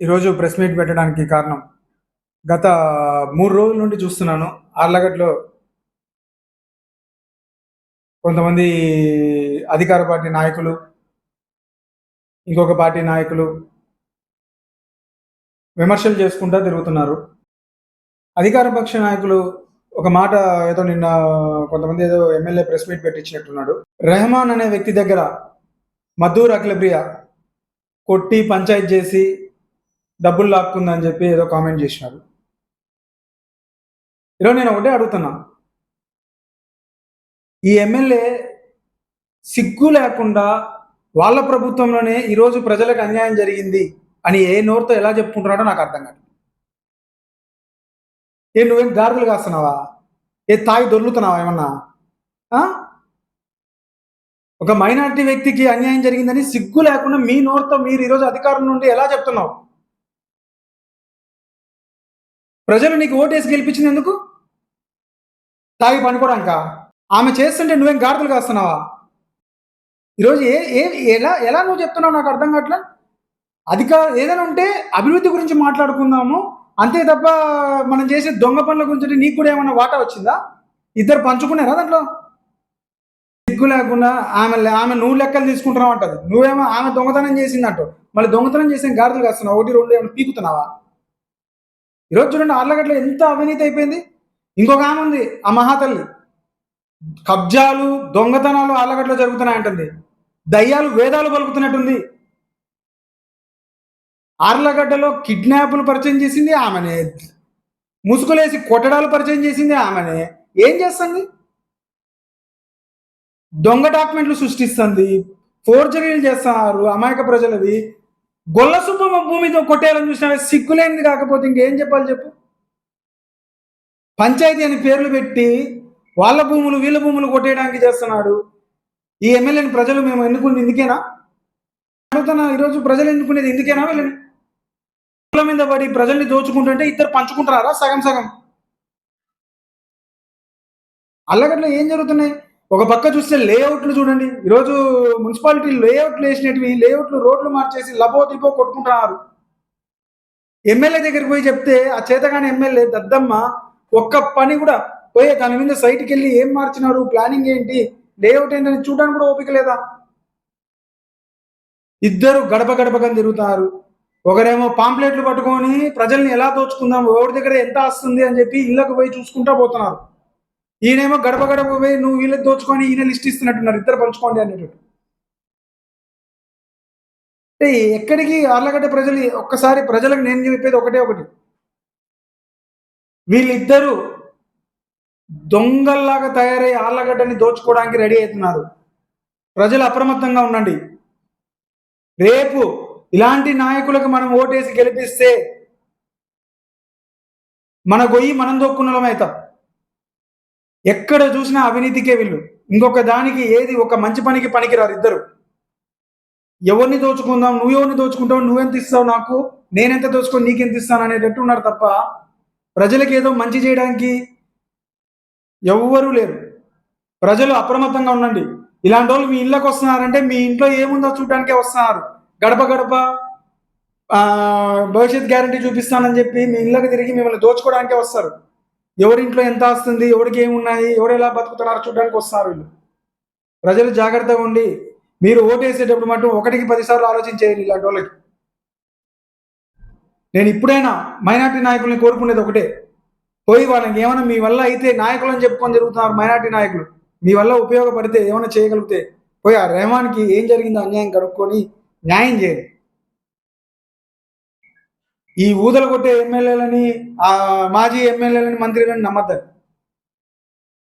ఈరోజు press meet పెట్టడానికి కారణం గత మూడు రోజుల నుండి చూస్తున్నాను. ఆర్లగడ్డలో కొంతమంది అధికార పార్టీ నాయకులు ఇంకొక పార్టీ నాయకులు విమర్శలు చేసుకుంటూ తిరుగుతున్నారు. అధికార పక్ష నాయకులు ఒక మాట ఏదో నిన్న కొంతమంది ఏదో ఎమ్మెల్యే ప్రెస్ మీట్ పెట్టించినట్టున్నాడు. రెహమాన్ అనే వ్యక్తి దగ్గర మద్దూర్ అఖిలప్రియ కొట్టి పంచాయత్ చేసి డబ్బులు లాక్కుందని చెప్పి ఏదో కామెంట్ చేసినారు. ఈరోజు నేను ఒకటే అడుగుతున్నా. ఈ ఎమ్మెల్యే సిగ్గు లేకుండా వాళ్ళ ప్రభుత్వంలోనే ఈరోజు ప్రజలకు అన్యాయం జరిగింది అని ఏ నోరుతో ఎలా చెప్పుకుంటున్నాడో నాకు అర్థం కాదు. ఏ నువ్వేం గాడిదలు కాస్తున్నావా? ఏ తాగి దొర్లుతున్నావా ఏమన్నా? ఒక మైనారిటీ వ్యక్తికి అన్యాయం జరిగిందని సిగ్గు లేకుండా మీ నోరుతో మీరు ఈరోజు అధికారం నుండి ఎలా చెప్తున్నావు? ప్రజలు నీకు ఓటేసి గెలిపించింది ఎందుకు? తాగి పనుకోవడానిక ఆమె చేస్తుంటే నువ్వేం గాడిదలు కాస్తున్నావా? ఈరోజు ఏ ఏ ఎలా ఎలా నువ్వు చెప్తున్నావు నాకు అర్థం కావట్లే? అధికార ఏదైనా ఉంటే అభివృద్ధి గురించి మాట్లాడుకుందాము. అంతే తప్ప మనం చేసే దొంగ పనుల గురించి నీకు కూడా ఏమైనా వాటా వచ్చిందా? ఇద్దరు పంచుకున్నారా దాంట్లో? సిగ్గు లేకుండా ఆమె ఆమె నువ్వు లెక్కలు తీసుకుంటున్నావు అంటది. నువ్వేమో ఆమె దొంగతనం చేసిందంటూ మళ్ళీ దొంగతనం చేసిన గాడిదలు కాస్తున్నావు. ఒకటి రెండు ఏమైనా పీకుతున్నావా? ఈరోజు చూడండి ఆర్లగడ్డలో ఎంత అవినీతి అయిపోయింది. ఇంకొక ఆమె ఉంది ఆ మహాతల్లి. కబ్జాలు దొంగతనాలు ఆర్లగడ్డలో జరుగుతున్నాయంటుంది. దయ్యాలు వేదాలు పలుకుతున్నట్టుంది. ఆర్లగడ్డలో కిడ్నాపులు పరిచయం చేసింది ఆమెనే. ముసుగులేసి కొట్టడాలు పరిచయం చేసింది ఆమెనే. ఏం చేస్తుంది? దొంగ డాక్యుమెంట్లు సృష్టిస్తుంది. ఫోర్జరీలు చేస్తున్నారు అమాయక ప్రజలవి. గొల్ల సుబ్బమ్మ భూమితో కొట్టేయాలని చూసినా సిగ్గులేనిది కాకపోతే ఇంకేం చెప్పాలి చెప్పు? పంచాయతీ అని పేర్లు పెట్టి వాళ్ళ భూములు వీళ్ళ భూములు కొట్టేయడానికి చేస్తున్నాడు. ఈ ఎమ్మెల్యేని ప్రజలు మేము ఎన్నుకుంది ఇందుకేనా? అడుగుతున్నా ఈరోజు ప్రజలు ఎన్నుకునేది ఇందుకేనా వీళ్ళని? మీద పడి ప్రజల్ని దోచుకుంటుంటే ఇద్దరు పంచుకుంటున్నారా? సగం సగం. అల్లగడ్డలో ఏం జరుగుతున్నాయి? ఒక పక్క చూస్తే లేఅవుట్లు చూడండి. ఈరోజు మున్సిపాలిటీ లేఅవుట్లు వేసినవి లేఅవుట్లు రోడ్లు మార్చేసి లబో దిబో కొట్టుకుంటున్నారు. ఎమ్మెల్యే దగ్గరికి పోయి చెప్తే ఆ చేతగాని ఎమ్మెల్యే దద్దమ్మ ఒక్క పని కూడా పోయి దాని మీద సైట్కి వెళ్ళి ఏం మార్చినారు? ప్లానింగ్ ఏంటి? లేఅవుట్ ఏంటని చూడడానికి కూడా ఓపిక లేదా? ఇద్దరు గడప గడపగా తిరుగుతారు. ఒకరేమో పాంప్లెట్లు పట్టుకొని ప్రజల్ని ఎలా దోచుకుందాం? ఎవరి దగ్గర ఎంత వస్తుంది అని చెప్పి ఇళ్ళకు పోయి చూసుకుంటా పోతున్నారు. ఈయనేమో గడప గడప పోయి నువ్వు వీళ్ళు దోచుకొని ఈయన లిస్ట్ ఇస్తున్నట్టున్నారు. ఇద్దరు పంచుకోండి అనేటట్టు. అంటే ఎక్కడికి ఆర్లగడ్డ ప్రజలు ఒక్కసారి ప్రజలకు నేను చెప్పేది ఒకటే ఒకటి. వీళ్ళిద్దరూ దొంగల్లాగా తయారై ఆర్లగడ్డని దోచుకోవడానికి రెడీ అవుతున్నారు. ప్రజలు అప్రమత్తంగా ఉండండి. రేపు ఇలాంటి నాయకులకు మనం ఓటేసి గెలిపిస్తే మన గొయ్యి మనం దొక్కున్నలం అవుతాం ఎక్కడ చూసినా అవినీతికే వీళ్ళు. ఇంకొక దానికి ఏది ఒక మంచి పనికి పనికిరారు ఇద్దరు. ఎవరిని దోచుకుందాం నువ్వు ఎవరిని దోచుకుంటావు నువ్వెంత ఇస్తావు నాకు నేనెంత దోచుకొని నీకెంత ఇస్తాను అనేటట్టు ఉన్నారు తప్ప ప్రజలకు ఏదో మంచి చేయడానికి ఎవ్వరూ లేరు. ప్రజలు అప్రమత్తంగా ఉండండి. ఇలాంటి వాళ్ళు మీ ఇళ్ళకి వస్తున్నారంటే మీ ఇంట్లో ఏముందో చూడడానికే వస్తున్నారు. గడప గడప భవిష్యత్ గ్యారంటీ చూపిస్తానని చెప్పి మీ ఇళ్ళకి తిరిగి మిమ్మల్ని దోచుకోవడానికే వస్తారు. ఎవరింట్లో ఎంత వస్తుంది ఎవరికి ఏమున్నాయి ఎవరు ఎలా బతుకుతున్నారో చూడడానికి వస్తున్నారు వీళ్ళు. ప్రజలు జాగ్రత్తగా ఉండి మీరు ఓటేసేటప్పుడు మటు ఒకటికి పదిసార్లు ఆలోచించేయండి ఇలాంటి వాళ్ళకి. నేను ఇప్పుడైనా మైనార్టీ నాయకుల్ని కోరుకునేది ఒకటే. పోయి వాళ్ళకి ఏమైనా మీ వల్ల అయితే నాయకులని చెప్పుకొని జరుగుతున్నారు మైనార్టీ నాయకులు. మీ వల్ల ఉపయోగపడితే ఏమైనా చేయగలిగితే పోయి ఆ రెహమాన్కి ఏం జరిగిందో అన్యాయం కనుక్కొని న్యాయం చేయండి. ఈ ఊదలు కొట్టే ఎమ్మెల్యేలని ఆ మాజీ ఎమ్మెల్యేలని మంత్రులని నమ్మద్దండి.